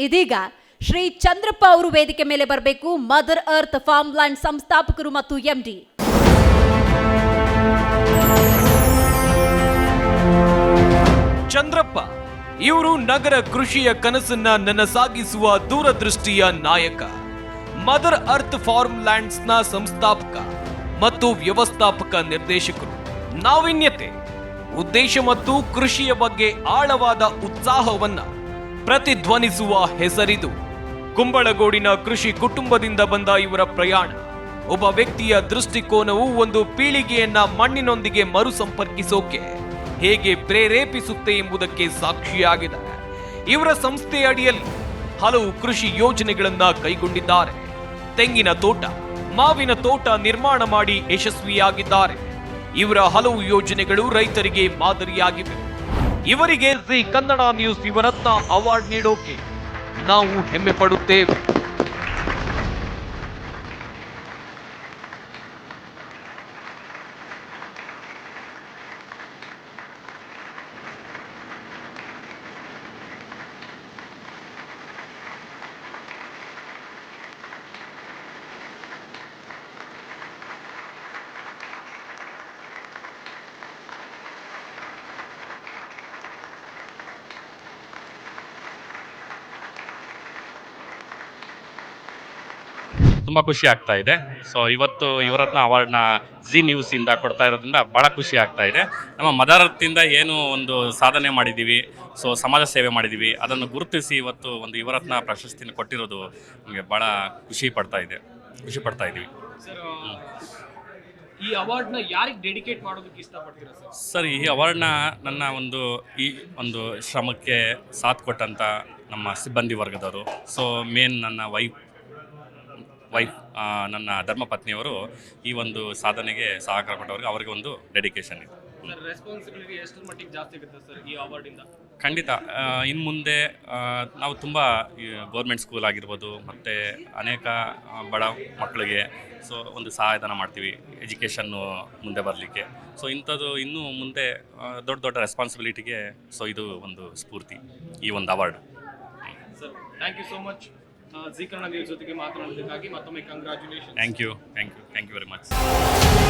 ಇದೀಗ ಶ್ರೀ ಚಂದ್ರಪ್ಪ ಅವರು ವೇದಿಕೆ ಮೇಲೆ ಬರಬೇಕು ಮದರ್ ಅರ್ತ್ ಫಾರ್ಮ್ ಲ್ಯಾಂಡ್ ಸಂಸ್ಥಾಪಕರು ಮತ್ತು ಎಂಡಿ. ಚಂದ್ರಪ್ಪ, ಇವರು ನಗರ ಕೃಷಿಯ ಕನಸನ್ನ ನನಸಾಗಿಸುವ ದೂರದೃಷ್ಟಿಯ ನಾಯಕ. ಮದರ್ ಅರ್ತ್ ಫಾರ್ಮ್ನ ಸಂಸ್ಥಾಪಕ ಮತ್ತು ವ್ಯವಸ್ಥಾಪಕ ನಿರ್ದೇಶಕರು. ನಾವಿನ್ಯತೆ, ಉದ್ದೇಶ ಮತ್ತು ಕೃಷಿಯ ಬಗ್ಗೆ ಆಳವಾದ ಉತ್ಸಾಹವನ್ನ ಪ್ರತಿಧ್ವನಿಸುವ ಹೆಸರಿದು. ಕುಂಬಳಗೋಡಿನ ಕೃಷಿ ಕುಟುಂಬದಿಂದ ಬಂದ ಇವರ ಪ್ರಯಾಣ. ಒಬ್ಬ ವ್ಯಕ್ತಿಯ ದೃಷ್ಟಿಕೋನವು ಒಂದು ಪೀಳಿಗೆಯನ್ನ ಮಣ್ಣಿನೊಂದಿಗೆ ಮರುಸಂಪರ್ಕಿಸೋಕೆ ಹೇಗೆ ಪ್ರೇರೇಪಿಸುತ್ತೆ ಎಂಬುದಕ್ಕೆ ಸಾಕ್ಷಿಯಾಗಿದೆ. ಇವರ ಸಂಸ್ಥೆಯ ಅಡಿಯಲ್ಲಿ ಹಲವು ಕೃಷಿ ಯೋಜನೆಗಳನ್ನ ಕೈಗೊಂಡಿದ್ದಾರೆ. ತೆಂಗಿನ ತೋಟ, ಮಾವಿನ ತೋಟ ನಿರ್ಮಾಣ ಮಾಡಿ ಯಶಸ್ವಿಯಾಗಿದ್ದಾರೆ. ಇವರ ಹಲವು ಯೋಜನೆಗಳು ರೈತರಿಗೆ ಮಾದರಿಯಾಗಿವೆ. ಇವರಿಗೆ Zee Kannada news Yuvaratna award ನೀಡೋಕೆ ನಾವು ಹೆಮ್ಮೆ ಪಡುತ್ತೇವೆ. ತುಂಬ ಖುಷಿ ಆಗ್ತಾ ಇದೆ. ಸೊ ಇವತ್ತು ಇವರತ್ನ ಅವಾರ್ಡ್ನ ಜಿ ನ್ಯೂಸಿಂದ ಕೊಡ್ತಾ ಇರೋದ್ರಿಂದ ಭಾಳ ಖುಷಿ ಆಗ್ತಾ ಇದೆ. ನಮ್ಮ ಮದಾರತ್ತಿಂದ ಏನು ಒಂದು ಸಾಧನೆ ಮಾಡಿದ್ದೀವಿ ಸೊ ಸಮಾಜ ಸೇವೆ ಮಾಡಿದ್ದೀವಿ ಅದನ್ನು ಗುರುತಿಸಿ ಇವತ್ತು ಒಂದು ಯುವರತ್ನ ಪ್ರಶಸ್ತಿನ ಕೊಟ್ಟಿರೋದು ನಮಗೆ ಭಾಳ ಖುಷಿ ಪಡ್ತಾ ಇದೆ ಖುಷಿ ಪಡ್ತಾ ಇದ್ದೀವಿ ಸರ್ ಈ ಅವಾರ್ಡ್ನ ಯಾರಿಗೆ ಡೆಡಿಕೇಟ್ ಮಾಡೋದಕ್ಕೆ ಇಷ್ಟಪಡ್ತೀರಾ ಸರ್? ಸರ್ ಈ ಅವಾರ್ಡ್ನ ನನ್ನ ಒಂದು ಈ ಒಂದು ಶ್ರಮಕ್ಕೆ ಸಾಥ್ ಕೊಟ್ಟಂಥ ನಮ್ಮ ಸಿಬ್ಬಂದಿ ವರ್ಗದವರು. ಸೊ ಮೇನ್ ನನ್ನ ವೈಫ್ ವೈಫ್ ನನ್ನ ಧರ್ಮಪತ್ನಿಯವರು ಈ ಒಂದು ಸಾಧನೆಗೆ ಸಹಕಾರ ಕೊಟ್ಟವ್ರಿಗೆ ಅವರಿಗೆ ಒಂದು ಡೆಡಿಕೇಶನ್ ಇದೆ. ಸರ್ ರೆಸ್ಪಾನ್ಸಿಬಿಲಿಟಿ ಎಷ್ಟರ ಮಟ್ಟಿಗೆ ಜಾಸ್ತಿ ಆಗುತ್ತೆ ಸರ್ ಈ ಅವಾರ್ಡಿಂದ ಖಂಡಿತ ಇನ್ನು ಮುಂದೆ ನಾವು ತುಂಬ ಗೌರ್ಮೆಂಟ್ ಸ್ಕೂಲ್ ಆಗಿರ್ಬೋದು ಮತ್ತು ಅನೇಕ ಬಡ ಮಕ್ಕಳಿಗೆ ಸೊ ಒಂದು ಸಹಾಯಧನ ಮಾಡ್ತೀವಿ ಎಜುಕೇಷನ್ನು ಮುಂದೆ ಬರಲಿಕ್ಕೆ. ಸೊ ಇಂಥದ್ದು ಇನ್ನೂ ಮುಂದೆ ದೊಡ್ಡ ದೊಡ್ಡ ರೆಸ್ಪಾನ್ಸಿಬಿಲಿಟಿಗೆ ಸೊ ಇದು ಒಂದು ಸ್ಫೂರ್ತಿ ಈ ಒಂದು award sir thank you so much Zee Kannada news ಜೊತೆಗೆ ಮಾತನಾಡೋದಕ್ಕಾಗಿ ಮತ್ತೊಮ್ಮೆ congratulation thank you thank you thank you very much